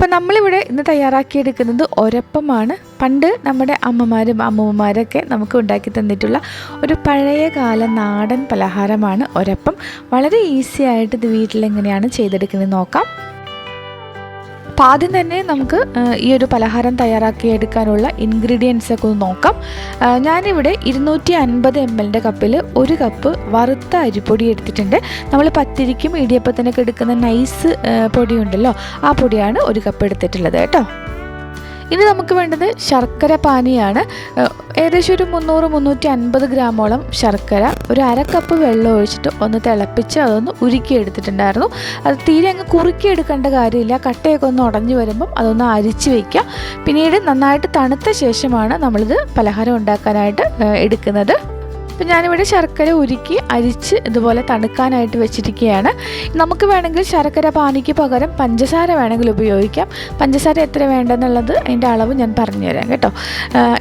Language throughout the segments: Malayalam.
അപ്പോൾ നമ്മളിവിടെ ഇന്ന് തയ്യാറാക്കിയെടുക്കുന്നത് ഒരപ്പമാണ്. പണ്ട് നമ്മുടെ അമ്മമാരും അമ്മൂമ്മമാരൊക്കെ നമുക്ക് ഉണ്ടാക്കി തന്നിട്ടുള്ള ഒരു പഴയ കാല നാടൻ പലഹാരമാണ് ഒരപ്പം. വളരെ ഈസി ആയിട്ട് ഇത് വീട്ടിലെങ്ങനെയാണ് ചെയ്തെടുക്കുന്നത് നോക്കാം. അപ്പോൾ ആദ്യം തന്നെ നമുക്ക് ഈ ഒരു പലഹാരം തയ്യാറാക്കി എടുക്കാനുള്ള ഇൻഗ്രീഡിയൻസ് ഒക്കെ ഒന്ന് നോക്കാം. ഞാനിവിടെ ഇരുന്നൂറ്റി അൻപത് എം എല്ലിന്റെ കപ്പിൽ ഒരു കപ്പ് വറുത്ത അരിപ്പൊടി എടുത്തിട്ടുണ്ട്. നമ്മൾ പത്തിരിക്കും ഇടിയപ്പത്തിനൊക്കെ എടുക്കുന്ന നൈസ് പൊടിയുണ്ടല്ലോ ആ പൊടിയാണ് ഒരു കപ്പ് എടുത്തിട്ടുള്ളത് കേട്ടോ. ഇനി നമുക്ക് വേണ്ടത് ശർക്കര പാനിയാണ്. ഏകദേശം ഒരു മുന്നൂറ് മുന്നൂറ്റി അൻപത് ഗ്രാമോളം ശർക്കര ഒരു അര കപ്പ് വെള്ളം ഒഴിച്ചിട്ട് ഒന്ന് തിളപ്പിച്ച് അതൊന്ന് ഉരുക്കി എടുത്തിട്ടുണ്ടായിരുന്നു അത് തീരെ അങ്ങ് കുറുക്കി എടുക്കേണ്ട കാര്യമില്ല. കട്ടയൊക്കെ ഒന്ന് ഉടഞ്ഞു വരുമ്പം അതൊന്ന് അരിച്ച് വയ്ക്കുക. പിന്നീട് നന്നായിട്ട് തണുത്ത ശേഷമാണ് നമ്മളിത് പലഹാരം ഉണ്ടാക്കാനായിട്ട് എടുക്കുന്നത്. അപ്പം ഞാനിവിടെ ശർക്കര ഉരുക്കി അരിച്ച് ഇതുപോലെ തണുക്കാനായിട്ട് വെച്ചിരിക്കുകയാണ്. നമുക്ക് വേണമെങ്കിൽ ശർക്കര പാനിക്ക് പകരം പഞ്ചസാര വേണമെങ്കിൽ ഉപയോഗിക്കാം. പഞ്ചസാര എത്ര വേണ്ടെന്നുള്ളത് അതിന്റെ അളവ് ഞാൻ പറഞ്ഞുതരാം കേട്ടോ.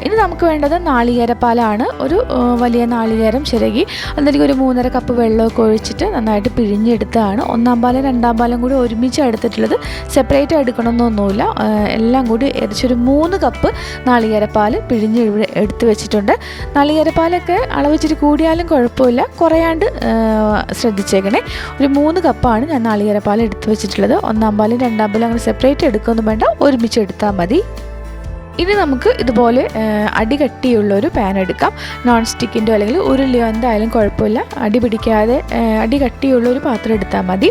ഇനി നമുക്ക് വേണ്ടത് നാളികേരപ്പാലാണ് ഒരു വലിയ നാളികേരം ചിരകി അതിലേക്ക് ഒരു മൂന്നര കപ്പ് വെള്ളമൊക്കെ ഒഴിച്ചിട്ട് നന്നായിട്ട് പിഴിഞ്ഞെടുത്തതാണ്. ഒന്നാം പാലും രണ്ടാം പാലും കൂടി ഒരുമിച്ച് എടുത്തിട്ടുള്ളത്. സെപ്പറേറ്റ് എടുക്കണമെന്നൊന്നുമില്ല. എല്ലാം കൂടി ഏകദേശം ഒരു മൂന്ന് കപ്പ് നാളികേരപ്പാൽ പിഴിഞ്ഞ് എടുത്തു വെച്ചിട്ടുണ്ട്. നാളികേരപ്പാലൊക്കെ അളവ് ഇച്ചിരി കൂടിയാലും കുഴപ്പമില്ല. കുറയാണ്ട് ശ്രദ്ധിച്ചേക്കണേ. ഒരു മൂന്ന് കപ്പാണ് ഞാൻ നാളികേരപ്പാൽ എടുത്ത് വെച്ചിട്ടുള്ളത്. ഒന്നാം പാലും രണ്ടാം പാലും അങ്ങനെ സെപ്പറേറ്റ് എടുക്കൊന്നും വേണ്ട. ഒരുമിച്ച് എടുത്താൽ മതി. ഇനി നമുക്ക് ഇതുപോലെ അടി കട്ടിയുള്ള ഒരു പാൻ എടുക്കാം. നോൺ സ്റ്റിക്കിന്റെ അല്ലെങ്കിൽ ഉരുളിയോ എന്തായാലും കുഴപ്പമില്ല. അടി പിടിക്കാതെ അടി കട്ടിയുള്ള ഒരു പാത്രം എടുത്താൽ മതി.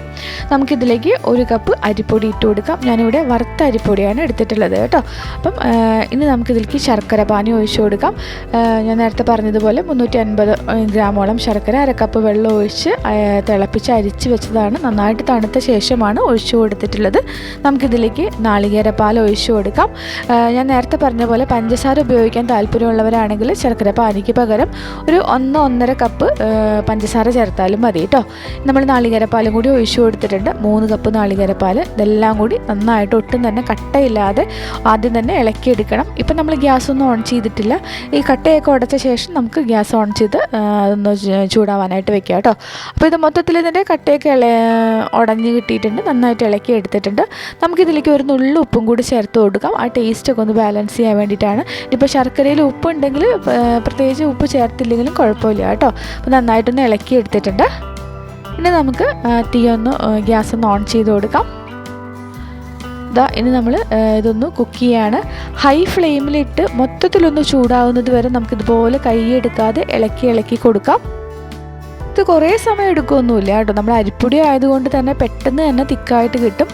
നമുക്കിതിലേക്ക് ഒരു കപ്പ് അരിപ്പൊടി ഇട്ട് കൊടുക്കാം. ഞാനിവിടെ വറുത്ത അരിപ്പൊടിയാണ് എടുത്തിട്ടുള്ളത് കേട്ടോ. അപ്പം ഇനി നമുക്കിതിലേക്ക് ശർക്കര പാനി ഒഴിച്ചു കൊടുക്കാം. ഞാൻ നേരത്തെ പറഞ്ഞതുപോലെ മുന്നൂറ്റി അൻപത് ഗ്രാമോളം ശർക്കര അരക്കപ്പ് കപ്പ് വെള്ളം ഒഴിച്ച് തിളപ്പിച്ച് അരിച്ച് വെച്ചതാണ്. നന്നായിട്ട് തണുത്ത ശേഷമാണ് ഒഴിച്ചു കൊടുത്തിട്ടുള്ളത്. നമുക്കിതിലേക്ക് നാളികേരപ്പാൽ ഒഴിച്ചു കൊടുക്കാം. ഞാൻ നേരത്തെ പറഞ്ഞ പോലെ പഞ്ചസാര ഉപയോഗിക്കാൻ താല്പര്യമുള്ളവരാണെങ്കിൽ ശർക്കര പാനിക്ക് പകരം ഒരു ഒന്ന് ഒന്നര കപ്പ് പഞ്ചസാര ചേർത്താലും മതി കേട്ടോ നമ്മൾ നാളികേരപ്പാലും കൂടി ഒഴിച്ചു കൊടുത്തിട്ടുണ്ട്. മൂന്ന് കപ്പ് നാളികേരപ്പാൽ ഇതെല്ലാം കൂടി നന്നായിട്ട് ഒട്ടും തന്നെ കട്ടയില്ലാതെ ആദ്യം തന്നെ ഇളക്കിയെടുക്കണം. ഇപ്പം നമ്മൾ ഗ്യാസ് ഒന്നും ഓൺ ചെയ്തിട്ടില്ല. ഈ കട്ടയൊക്കെ ഉടച്ച ശേഷം നമുക്ക് ഗ്യാസ് ഓൺ ചെയ്ത് അതൊന്ന് ചൂടാവാനായിട്ട് വെക്കാം കേട്ടോ അപ്പോൾ ഇത് മൊത്തത്തിൽ ഇതിന്റെ കട്ടയൊക്കെ ഇള ഉടഞ്ഞ് കിട്ടിയിട്ടുണ്ട്. നന്നായിട്ട് ഇളക്കി എടുത്തിട്ടുണ്ട് നമുക്കിതിലേക്ക് ഒരു നുള്ളു ഉപ്പും കൂടി ചേർത്ത് കൊടുക്കാം. ആ ടേസ്റ്റൊക്കെ ഒന്ന് ബാലൻസ് ചെയ്യാൻ വേണ്ടിയിട്ടാണ്. ഇപ്പോൾ ശർക്കരയിൽ ഉപ്പുണ്ടെങ്കിൽ പ്രത്യേകിച്ച് ഉപ്പ് ചേർത്തില്ലെങ്കിലും കുഴപ്പമില്ല കേട്ടോ. അപ്പോൾ നന്നായിട്ടൊന്ന് ഇളക്കി എടുത്തിട്ടുണ്ട്. ഇനി നമുക്ക് തീ ഒന്ന് ഗ്യാസ് ഒന്ന് ഓൺ ചെയ്ത് കൊടുക്കാം. ഇതാ ഇനി നമ്മൾ ഇതൊന്ന് കുക്ക് ചെയ്യാണ്. ഹൈ ഫ്ലെയിമിലിട്ട് മൊത്തത്തിലൊന്ന് ചൂടാവുന്നത് വരെ നമുക്കിതുപോലെ കൈയെടുക്കാതെ ഇളക്കി ഇളക്കി കൊടുക്കാം. ഇത് കുറേ സമയം എടുക്കുകയൊന്നുമില്ല കേട്ടോ. നമ്മൾ അരിപ്പൊടി ആയതുകൊണ്ട് തന്നെ പെട്ടെന്ന് തന്നെ തിക്കായിട്ട് കിട്ടും.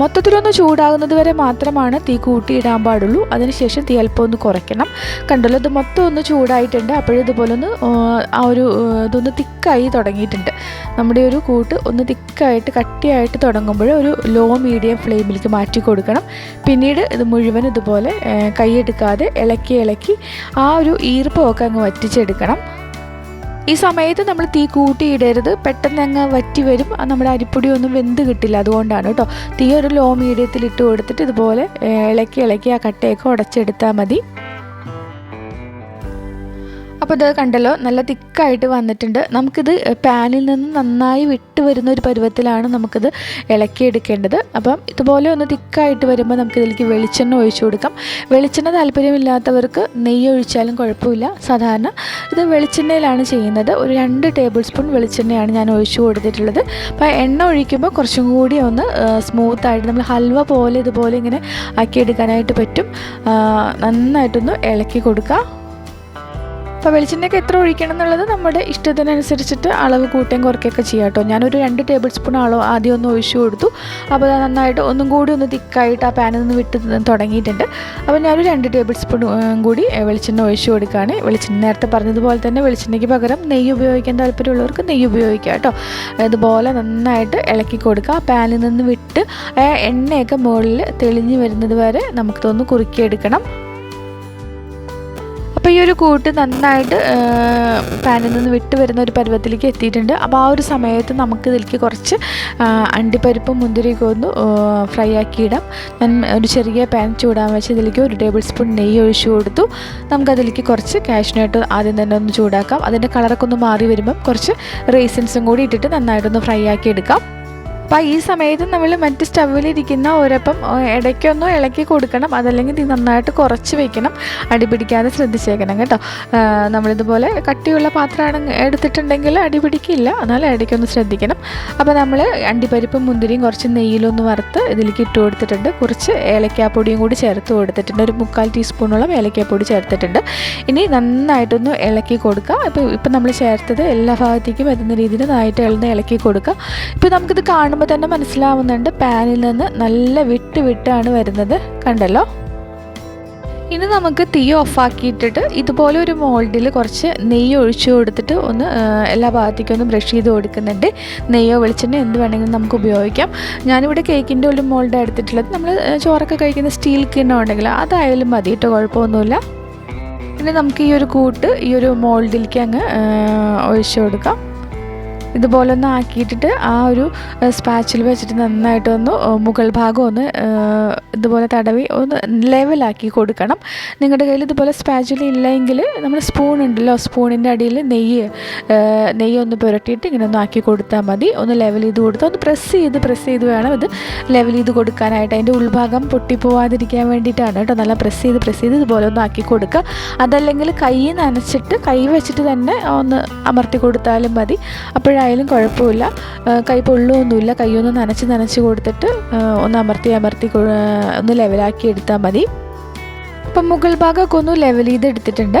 മൊത്തത്തിലൊന്ന് ചൂടാകുന്നത് വരെ മാത്രമാണ് തീ കൂട്ടിയിടാൻ പാടുള്ളൂ. അതിനുശേഷം തീ അല്പം ഒന്ന് കുറയ്ക്കണം. കണ്ടല്ലോ ഇത് മൊത്തം ഒന്ന് ചൂടായിട്ടുണ്ട്. അപ്പോഴും ഇതുപോലെ ഒന്ന് ആ, ഒരു ഇതൊന്ന് തിക്കായി തുടങ്ങിയിട്ടുണ്ട്. നമ്മുടെ ഒരു കൂട്ട് ഒന്ന് തിക്കായിട്ട് കട്ടിയായിട്ട് തുടങ്ങുമ്പോൾ ഒരു ലോ മീഡിയം ഫ്ലെയിമിലേക്ക് മാറ്റി കൊടുക്കണം. പിന്നീട് ഇത് മുഴുവൻ ഇതുപോലെ കൈയെടുക്കാതെ ഇളക്കി ഇളക്കി ആ ഒരു ഈർപ്പമൊക്കെ അങ്ങ് വറ്റിച്ചെടുക്കണം. ഈ സമയത്ത് നമ്മൾ തീ കൂട്ടിയിടരുത്. പെട്ടെന്ന് അങ്ങ് വറ്റി വരും. നമ്മുടെ അരിപ്പൊടി ഒന്നും വെന്ത് കിട്ടില്ല. അതുകൊണ്ടാണ് കേട്ടോ. തീ ഒരു ലോ മീഡിയത്തിൽ ഇട്ട് കൊടുത്തിട്ട് ഇതുപോലെ ഇളക്കി ഇളക്കി ആ കട്ടയൊക്കെ ഉടച്ചെടുത്താൽ മതി. അപ്പോൾ ഇത് കണ്ടല്ലോ നല്ല തിക്കായിട്ട് വന്നിട്ടുണ്ട്. നമുക്കിത് പാനിൽ നിന്ന് നന്നായി വിട്ട് വരുന്ന ഒരു പരുവത്തിലാണ് നമുക്കിത് ഇളക്കിയെടുക്കേണ്ടത്. അപ്പം ഇതുപോലെ ഒന്ന് തിക്കായിട്ട് വരുമ്പോൾ നമുക്കിതിലേക്ക് വെളിച്ചെണ്ണ ഒഴിച്ചു കൊടുക്കാം. വെളിച്ചെണ്ണ താല്പര്യമില്ലാത്തവർക്ക് നെയ്യ് ഒഴിച്ചാലും കുഴപ്പമില്ല. സാധാരണ ഇത് വെളിച്ചെണ്ണയിലാണ് ചെയ്യുന്നത്. ഒരു രണ്ട് ടേബിൾ സ്പൂൺ വെളിച്ചെണ്ണയാണ് ഞാൻ ഒഴിച്ചു കൊടുത്തിട്ടുള്ളത്. അപ്പോൾ എണ്ണ ഒഴിക്കുമ്പോൾ കുറച്ചും കൂടി ഒന്ന് സ്മൂത്തായിട്ട് നമ്മൾ ഹൽവ പോലെ ഇതുപോലെ ഇങ്ങനെ ആക്കിയെടുക്കാനായിട്ട് പറ്റും. നന്നായിട്ടൊന്ന് ഇളക്കി കൊടുക്കുക. അപ്പോൾ വെളിച്ചെണ്ണയൊക്കെ എത്ര ഒഴിക്കണം എന്നുള്ളത് നമ്മുടെ ഇഷ്ടത്തിനനുസരിച്ചിട്ട് അളവ് കൂട്ടുകയും കുറയ്ക്കുകയൊക്കെ ചെയ്യാം കേട്ടോ. ഞാനൊരു രണ്ട് ടേബിൾ സ്പൂൺ അളവ് ആദ്യം ഒന്ന് ഒഴിച്ചു കൊടുത്തു. അപ്പോൾ അത് നന്നായിട്ട് ഒന്നും കൂടി ഒന്ന് തിക്കായിട്ട് ആ പാനിൽ നിന്ന് വിട്ട് തുടങ്ങിയിട്ടുണ്ട്. അപ്പോൾ ഞാനൊരു രണ്ട് ടേബിൾ സ്പൂൺ കൂടി വെളിച്ചെണ്ണ ഒഴിച്ചു കൊടുക്കുകയാണ്. വെളിച്ചെണ്ണ നേരത്തെ പറഞ്ഞതുപോലെ തന്നെ വെളിച്ചെണ്ണയ്ക്ക് പകരം നെയ്യ് ഉപയോഗിക്കാൻ താല്പര്യമുള്ളവർക്ക് നെയ്യ് ഉപയോഗിക്കാം കേട്ടോ. ഇതുപോലെ നന്നായിട്ട് ഇളക്കി കൊടുക്കുക. പാനിൽ നിന്ന് വിട്ട് എണ്ണയൊക്കെ മുകളിൽ തെളിഞ്ഞ് വരുന്നത് വരെ നമുക്കിതൊന്ന് കുറുക്കിയെടുക്കണം. കൂട്ട് നന്നായിട്ട് പാനിൽ നിന്ന് വിട്ട് വരുന്ന ഒരു പരുവത്തിലേക്ക് എത്തിയിട്ടുണ്ട്. അപ്പോൾ ആ ഒരു സമയത്ത് നമുക്ക് ഇതിലേക്ക് കുറച്ച് അണ്ടിപ്പരിപ്പ് മുന്തിരിയൊക്കെ ഒന്ന് ഫ്രൈ ആക്കിയിടാം ഞാൻ ഒരു ചെറിയ പാൻ ചൂടാൻ വെച്ച് ഇതിലേക്ക് ഒരു ടേബിൾ സ്പൂൺ നെയ്യ് ഒഴിച്ചു കൊടുത്തു. നമുക്കതിലേക്ക് കുറച്ച് കാഷ്നട്ട് ആദ്യം തന്നെ ഒന്ന് ചൂടാക്കാം. അതിന്റെ കളറൊക്കെ ഒന്ന് മാറി വരുമ്പം കുറച്ച് റേസിൻസും കൂടി ഇട്ടിട്ട് നന്നായിട്ടൊന്ന് ഫ്രൈ ആക്കി എടുക്കാം. അപ്പോൾ ഈ സമയത്ത് നമ്മൾ മറ്റ് സ്റ്റവിലിരിക്കുന്ന ഒരപ്പം ഇടയ്ക്കൊന്നും ഇളക്കി കൊടുക്കണം. അതല്ലെങ്കിൽ ഇത് നന്നായിട്ട് കുറച്ച് വെക്കണം. അടി പിടിക്കാതെ ശ്രദ്ധിച്ചേക്കണം കേട്ടോ. നമ്മളിതുപോലെ കട്ടിയുള്ള പാത്രമാണ് എടുത്തിട്ടുണ്ടെങ്കിൽ അടിപിടിക്കില്ല പിടിക്കില്ല. എന്നാൽ ഇടയ്ക്കൊന്ന് ശ്രദ്ധിക്കണം. അപ്പോൾ നമ്മൾ അണ്ടിപ്പരിപ്പും മുന്തിരിയും കുറച്ച് നെയ്യിലൊന്ന് വറുത്ത് ഇതിലേക്ക് ഇട്ട് കൊടുത്തിട്ടുണ്ട്. കുറച്ച് ഏലക്കാപ്പൊടിയും കൂടി ചേർത്ത് കൊടുത്തിട്ടുണ്ട്. ഒരു മുക്കാൽ ടീസ്പൂണോളം ഏലക്കാപ്പൊടി ചേർത്തിട്ടുണ്ട്. ഇനി നന്നായിട്ടൊന്ന് ഇളക്കി കൊടുക്കുക. ഇപ്പോൾ ഇപ്പം നമ്മൾ ചേർത്തത് എല്ലാ ഭാഗത്തേക്കും എത്തുന്ന രീതിയിൽ നന്നായിട്ട് ഇളന്ന് ഇളക്കി കൊടുക്കുക. ഇപ്പോൾ നമുക്കിത് കാണുമ്പോൾ തന്നെ മനസ്സിലാവുന്നുണ്ട്. പാനിൽ നിന്ന് നല്ല വിട്ട് വിട്ടാണ് വരുന്നത്. കണ്ടല്ലോ? ഇനി നമുക്ക് തീ ഓഫാക്കിയിട്ടിട്ട് ഇതുപോലെ ഒരു മോൾഡിൽ കുറച്ച് നെയ്യ് ഒഴിച്ചു കൊടുത്തിട്ട് ഒന്ന് എല്ലാ ഭാഗത്തേക്കും ഒന്ന് ബ്രഷ് ചെയ്ത് കൊടുക്കുന്നുണ്ട്. നെയ്യോ വെളിച്ചെണ്ണ എന്ത് വേണമെങ്കിലും നമുക്ക് ഉപയോഗിക്കാം. ഞാനിവിടെ കേക്കിന്റെ ഒരു മോൾഡ് എടുത്തിട്ടുള്ളത്. നമ്മൾ ചോറൊക്കെ കഴിക്കുന്ന സ്റ്റീൽ കിണ്ണം ഉണ്ടെങ്കിൽ അതായാലും മതി. കേട്ടോ കുഴപ്പമൊന്നുമില്ല. ഇനി നമുക്ക് ഈ ഒരു കൂട്ട് ഈ ഒരു മോൾഡിലേക്ക് അങ്ങ് ഒഴിച്ചു കൊടുക്കാം. ഇതുപോലെ ഒന്ന് ആക്കിയിട്ടിട്ട് ആ ഒരു സ്പാച്ചിൽ വെച്ചിട്ട് നന്നായിട്ട് ഒന്ന് മുകൾ ഭാഗം ഒന്ന് ഇതുപോലെ തടവി ഒന്ന് ലെവലാക്കി കൊടുക്കണം. നിങ്ങളുടെ കയ്യിൽ ഇതുപോലെ സ്പാച്ചിൽ ഇല്ലെങ്കിൽ നമ്മൾ സ്പൂൺ ഉണ്ടല്ലോ സ്പൂണിന്റെ അടിയിൽ നെയ്യ് നെയ്യ് ഒന്ന് പുരട്ടിയിട്ട് ഇങ്ങനെ ഒന്ന് ആക്കി കൊടുത്താൽ മതി. ഒന്ന് ലെവൽ ചെയ്ത് കൊടുത്താൽ ഒന്ന് പ്രസ് ചെയ്ത് പ്രസ് ചെയ്ത് വേണം ഇത് ലെവൽ ചെയ്ത് കൊടുക്കാനായിട്ട്. അതിന്റെ ഉൾഭാഗം പൊട്ടിപ്പോവാതിരിക്കാൻ വേണ്ടിയിട്ടാണ് കേട്ടോ. നല്ല പ്രസ് ചെയ്ത് പ്രസ് ചെയ്ത് ഇതുപോലെ ഒന്ന് ആക്കി കൊടുക്കുക. അതല്ലെങ്കിൽ കൈ നനച്ചിട്ട് കൈ വെച്ചിട്ട് തന്നെ ഒന്ന് അമർത്തി കൊടുത്താലും മതി. അപ്പോഴായാലും കുഴപ്പമില്ല. കൈ പൊള്ളുമൊന്നുമില്ല കൈ ഒന്ന് നനച്ച് നനച്ച് കൊടുത്തിട്ട് ഒന്ന് അമർത്തി അമർത്തി ഒന്ന് ലെവലാക്കി എടുത്താൽ മതി. അപ്പം മുകൾ ഭാഗമൊക്കെ ഒന്ന് ലെവൽ ചെയ്ത് എടുത്തിട്ടുണ്ട്.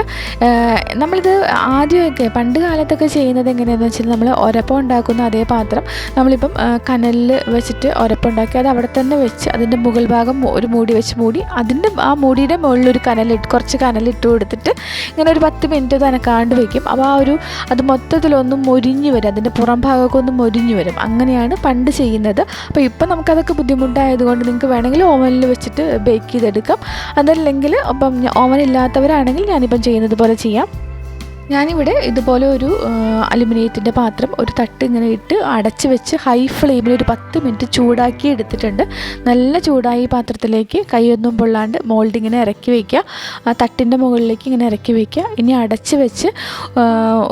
നമ്മളിത് ആദ്യമൊക്കെ പണ്ട് കാലത്തൊക്കെ ചെയ്യുന്നത് എങ്ങനെയാണെന്ന് വെച്ചാൽ നമ്മൾ ഒരപ്പം ഉണ്ടാക്കുന്ന അതേ പാത്രം നമ്മളിപ്പം കനലിൽ വെച്ചിട്ട് ഒരപ്പം ഉണ്ടാക്കി അത് അവിടെ തന്നെ വെച്ച് അതിന്റെ മുകൾ ഭാഗം ഒരു മൂടി വെച്ച് മൂടി അതിന്റെ ആ മൂടിയുടെ മുകളിൽ ഒരു കനലിട്ട് കുറച്ച് കനലിട്ട് കൊടുത്തിട്ട് ഇങ്ങനെ ഒരു പത്ത് മിനിറ്റ് തനക്കാണ്ട് വയ്ക്കും അപ്പോൾ ആ ഒരു അത് മൊത്തത്തിലൊന്നും മൊരിഞ്ഞു വരും. അതിന്റെ പുറം ഭാഗമൊക്കെ ഒന്ന് മൊരിഞ്ഞു വരും. അങ്ങനെയാണ് പണ്ട് ചെയ്യുന്നത്. അപ്പോൾ ഇപ്പം നമുക്കതൊക്കെ ബുദ്ധിമുട്ടായതുകൊണ്ട് നിങ്ങൾക്ക് വേണമെങ്കിൽ ഓവനിൽ വെച്ചിട്ട് ബേക്ക് ചെയ്തെടുക്കാം. അതല്ലെങ്കിൽ അപ്പം ഓവൻ ഇല്ലാത്തവരാണെങ്കിൽ ഞാനിപ്പം ചെയ്യുന്നത് പോലെ ചെയ്യാം. ഞാനിവിടെ ഇതുപോലെ ഒരു അലുമിനിയത്തിന്റെ പാത്രം ഒരു തട്ട് ഇങ്ങനെ ഇട്ട് അടച്ച് വെച്ച് ഹൈ ഫ്ലെയിമിൽ ഒരു പത്ത് മിനിറ്റ് ചൂടാക്കി എടുത്തിട്ടുണ്ട്. നല്ല ചൂടായി പാത്രത്തിലേക്ക് കൈയൊന്നും പൊള്ളാണ്ട് മോൾഡ് ഇങ്ങനെ ഇറക്കി വയ്ക്കുക ആ തട്ടിന്റെ മുകളിലേക്ക് ഇങ്ങനെ ഇറക്കി വയ്ക്കുക ഇനി അടച്ച് വെച്ച്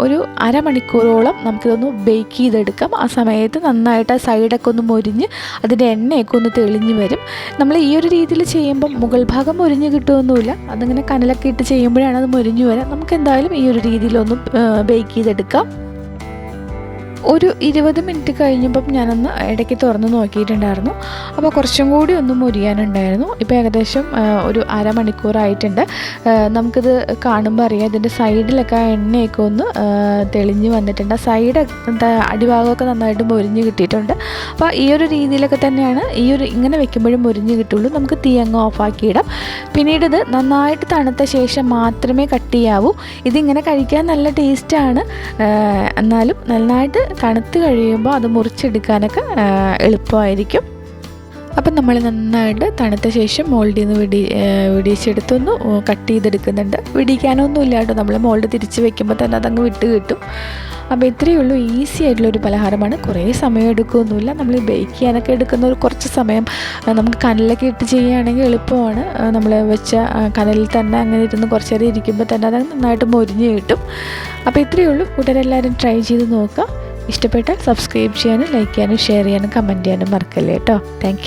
ഒരു അരമണിക്കൂറോളം നമുക്കിതൊന്ന് ബേക്ക് ചെയ്തെടുക്കാം. ആ സമയത്ത് നന്നായിട്ട് ആ സൈഡൊക്കെ ഒന്ന് മൊരിഞ്ഞ് അതിന്റെ എണ്ണയൊക്കെ ഒന്ന് തെളിഞ്ഞ് വരും. നമ്മൾ ഈ ഒരു രീതിയിൽ ചെയ്യുമ്പം മുകൾ ഭാഗം മൊരിഞ്ഞ് കിട്ടുമൊന്നുമില്ല അതിങ്ങനെ കനലൊക്കെ ഇട്ട് ചെയ്യുമ്പോഴാണ് അത് മൊരിഞ്ഞ് വരാം. നമുക്ക് എന്തായാലും ഈ ഒരു രീതിയിലൊന്ന് ബേക്ക് ചെയ്തെടുക്കാം. ഒരു ഇരുപത് മിനിറ്റ് കഴിഞ്ഞപ്പം ഞാനൊന്ന് ഇടയ്ക്ക് തുറന്ന് നോക്കിയിട്ടുണ്ടായിരുന്നു. അപ്പോൾ കുറച്ചും കൂടി ഒന്ന് മുരിയാനുണ്ടായിരുന്നു. ഇപ്പോൾ ഏകദേശം ഒരു അരമണിക്കൂറായിട്ടുണ്ട്. നമുക്കിത് കാണുമ്പോൾ അറിയാം ഇതിന്റെ സൈഡിലൊക്കെ എണ്ണയൊക്കെ ഒന്ന് തെളിഞ്ഞ് വന്നിട്ടുണ്ട്. സൈഡ് അടിഭാഗമൊക്കെ നന്നായിട്ട് മുരിഞ്ഞ് കിട്ടിയിട്ടുണ്ട്. അപ്പോൾ ഈ ഒരു രീതിയിലൊക്കെ തന്നെയാണ് ഈ ഒരു ഇങ്ങനെ വെക്കുമ്പോഴും മുരിഞ്ഞ് കിട്ടുള്ളൂ. നമുക്ക് തീ അങ്ങ് ഓഫാക്കിയിടാം. പിന്നീട് ഇത് നന്നായിട്ട് തണുത്ത ശേഷം മാത്രമേ കട്ട് ചെയ്യാവൂ. ഇതിങ്ങനെ കഴിക്കാൻ നല്ല ടേസ്റ്റാണ്. എന്നാലും നന്നായിട്ട് തണുത്ത് കഴിയുമ്പോൾ അത് മുറിച്ചെടുക്കാനൊക്കെ എളുപ്പമായിരിക്കും. അപ്പം നമ്മൾ നന്നായിട്ട് തണുത്ത ശേഷം മോൾഡിൽ നിന്ന് വിടി ആ, കട്ട് ചെയ്തെടുക്കുന്നുണ്ട്. വിടിക്കാനൊന്നും ഇല്ല കേട്ടോ നമ്മൾ മോൾഡ് തിരിച്ച് വെക്കുമ്പോൾ തന്നെ അതങ്ങ് വിട്ട് കിട്ടും. അപ്പോൾ ഇത്രയേ ഉള്ളൂ. ഈസി ആയിട്ടുള്ള ഒരു പലഹാരമാണ്. കുറേ സമയം എടുക്കുകയൊന്നുമില്ല നമ്മൾ ബേക്ക് ചെയ്യാനൊക്കെ എടുക്കുന്ന ഒരു കുറച്ച് സമയം നമുക്ക് കനലൊക്കെ ഇട്ട് ചെയ്യുകയാണെങ്കിൽ എളുപ്പമാണ്. നമ്മൾ വെച്ച കനലിൽ തന്നെ അങ്ങനെ ഇരുന്ന് കുറച്ച് നേരം ഇരിക്കുമ്പോൾ തന്നെ അത് നന്നായിട്ട് മൊരിഞ്ഞ് കിട്ടും. അപ്പോൾ ഇത്രയേ ഉള്ളൂ. കൂട്ടുകാരെല്ലാവരും ട്രൈ ചെയ്ത് നോക്കുക. ഇഷ്ടപ്പെട്ടാൽ സബ്സ്ക്രൈബ് ചെയ്യാനും ലൈക്ക് ചെയ്യാനും ഷെയർ ചെയ്യാനും കമന്റ് ചെയ്യാനും മറക്കല്ലേ കേട്ടോ താങ്ക്